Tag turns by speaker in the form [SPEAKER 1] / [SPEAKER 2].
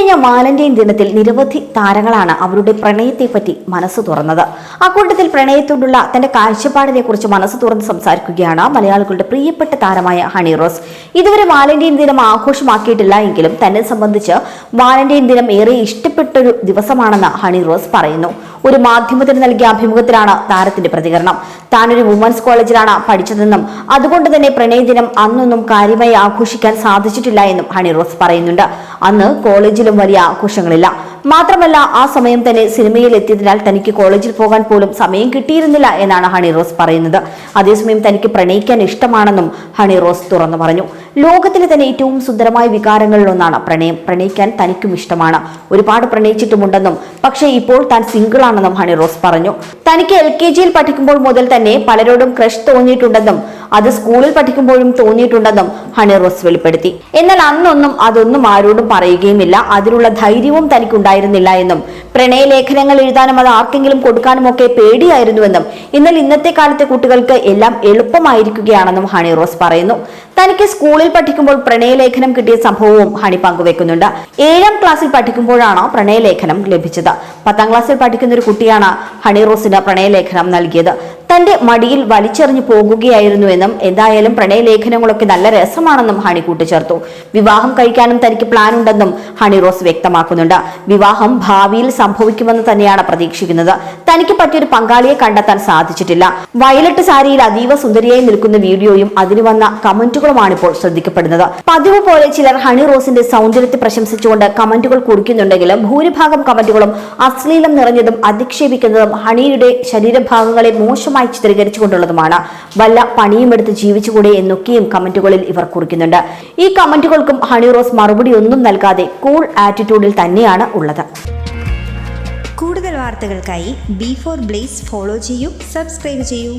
[SPEAKER 1] ഇക്കഴിഞ്ഞ വാലന്റൈൻ ദിനത്തിൽ നിരവധി താരങ്ങളാണ് അവരുടെ പ്രണയത്തെപ്പറ്റി മനസ്സ് തുറന്നത്. അക്കൂട്ടത്തിൽ പ്രണയത്തോടുള്ള തന്റെ കാഴ്ചപ്പാടിനെ കുറിച്ച് മനസ്സ് തുറന്ന് സംസാരിക്കുകയാണ് മലയാളികളുടെ പ്രിയപ്പെട്ട താരമായ ഹണി റോസ്. ഇതുവരെ വാലന്റൈൻ ദിനം ആഘോഷമാക്കിയിട്ടില്ല എങ്കിലും തന്നെ സംബന്ധിച്ച് വാലന്റൈൻ ദിനം ഏറെ ഇഷ്ടപ്പെട്ടൊരു ദിവസമാണെന്ന് ഹണി റോസ് പറയുന്നു. ഒരു മാധ്യമത്തിന് നൽകിയ അഭിമുഖത്തിലാണ് താരത്തിന്റെ പ്രതികരണം. താനൊരു വുമൻസ് കോളേജിലാണ് പഠിച്ചതെന്നും അതുകൊണ്ട് തന്നെ പ്രണയദിനം അന്നൊന്നും കാര്യമായി ആഘോഷിക്കാൻ സാധിച്ചിട്ടില്ല എന്നും ഹണി റോസ് പറയുന്നുണ്ട്. അന്ന് കോളേജിലും വലിയ ആഘോഷങ്ങളില്ല. മാത്രമല്ല ആ സമയം തന്നെ സിനിമയിൽ എത്തിയതിനാൽ തനിക്ക് കോളേജിൽ പോകാൻ പോലും സമയം കിട്ടിയിരുന്നില്ല എന്നാണ് ഹണി റോസ് പറയുന്നത്. അതേസമയം തനിക്ക് പ്രണയിക്കാൻ ഇഷ്ടമാണെന്നും ഹണി റോസ് തുറന്നു പറഞ്ഞു. ലോകത്തിലെ തന്നെ ഏറ്റവും സുന്ദരമായ വികാരങ്ങളിലൊന്നാണ് പ്രണയം. പ്രണയിക്കാൻ തനിക്കും ഇഷ്ടമാണ്. ഒരുപാട് പ്രണയിച്ചിട്ടുമുണ്ടെന്നും പക്ഷേ ഇപ്പോൾ താൻ സിംഗിൾ ആണെന്നും ഹണി റോസ് പറഞ്ഞു. തനിക്ക് എൽ കെ ജിയിൽ പഠിക്കുമ്പോൾ മുതൽ തന്നെ പലരോടും ക്രഷ് തോന്നിയിട്ടുണ്ടെന്നും അത് സ്കൂളിൽ പഠിക്കുമ്പോഴും തോന്നിയിട്ടുണ്ടെന്നും ഹണി റോസ് വെളിപ്പെടുത്തി. എന്നാൽ അന്നൊന്നും അതൊന്നും ആരോടും പറയുകയുമില്ല. അതിനുള്ള ധൈര്യവും തനിക്കുണ്ടായിരുന്നില്ല എന്നും പ്രണയലേഖനങ്ങൾ എഴുതാനും അത് ആർക്കെങ്കിലും കൊടുക്കാനും ഒക്കെ പേടിയായിരുന്നുവെന്നും എന്നാൽ ഇന്നത്തെ കാലത്തെ കുട്ടികൾക്ക് എല്ലാം എളുപ്പമായിരിക്കുകയാണെന്നും ഹണി റോസ് പറയുന്നു. തനിക്ക് സ്കൂളിൽ പഠിക്കുമ്പോൾ പ്രണയലേഖനം കിട്ടിയ സംഭവവും ഹണി പങ്കുവെക്കുന്നുണ്ട്. ഏഴാം ക്ലാസ്സിൽ പഠിക്കുമ്പോഴാണ് പ്രണയലേഖനം ലഭിച്ചത്? പത്താം ക്ലാസ്സിൽ പഠിക്കുന്ന ഒരു കുട്ടിയാണ് ഹണി റോസിന് പ്രണയലേഖനം നൽകിയത്. തന്റെ മടിയിൽ വലിച്ചെറിഞ്ഞു പോകുകയായിരുന്നുവെന്നും എന്തായാലും പ്രണയലേഖനങ്ങളൊക്കെ നല്ല രസമാണെന്നും ഹണി കൂട്ടിച്ചേർത്തു. വിവാഹം കഴിക്കാനും തനിക്ക് പ്ലാൻ ഉണ്ടെന്നും ഹണി റോസ് വ്യക്തമാക്കുന്നുണ്ട്. വിവാഹം ഭാവിയിൽ സംഭവിക്കുമെന്ന് തന്നെയാണ് പ്രതീക്ഷിക്കുന്നത്. തനിക്ക് പറ്റിയൊരു പങ്കാളിയെ കണ്ടെത്താൻ സാധിച്ചിട്ടില്ല. വയലറ്റ് സാരിയിൽ അതീവ സുന്ദരിയായി നിൽക്കുന്ന വീഡിയോയും അതിന് വന്ന കമന്റുകളുമാണ് ഇപ്പോൾ ശ്രദ്ധിക്കപ്പെടുന്നത്. പതിവ് പോലെ ചിലർ ഹണി റോസിന്റെ സൗന്ദര്യത്തെ പ്രശംസിച്ചുകൊണ്ട് കമന്റുകൾ കുറിക്കുന്നുണ്ടെങ്കിലും ഭൂരിഭാഗം കമന്റുകളും അശ്ലീലം നിറഞ്ഞതും അധിക്ഷേപിക്കുന്നതും ഹണിയുടെ ശരീരഭാഗങ്ങളെ മോശമായി ചിത്രീകരിച്ചുകൊണ്ടുള്ളതുമാണ്. വല്ല പണിയുമെടുത്ത് ജീവിച്ചുകൂടെ എന്നൊക്കെയും കമന്റുകളിൽ ഇവർ കുറിക്കുന്നുണ്ട്. ഈ കമന്റുകൾക്കും ഹണി റോസ് മറുപടി ഒന്നും നൽകാതെ കൂൾ ആറ്റിറ്റ്യൂഡിൽ തന്നെയാണ് ഉള്ളത്.
[SPEAKER 2] കൂടുതൽ വാർത്തകൾക്കായി ബി ഫോർ ബ്ലേസ് ഫോളോ ചെയ്യൂ സബ്സ്ക്രൈബ് ചെയ്യൂ.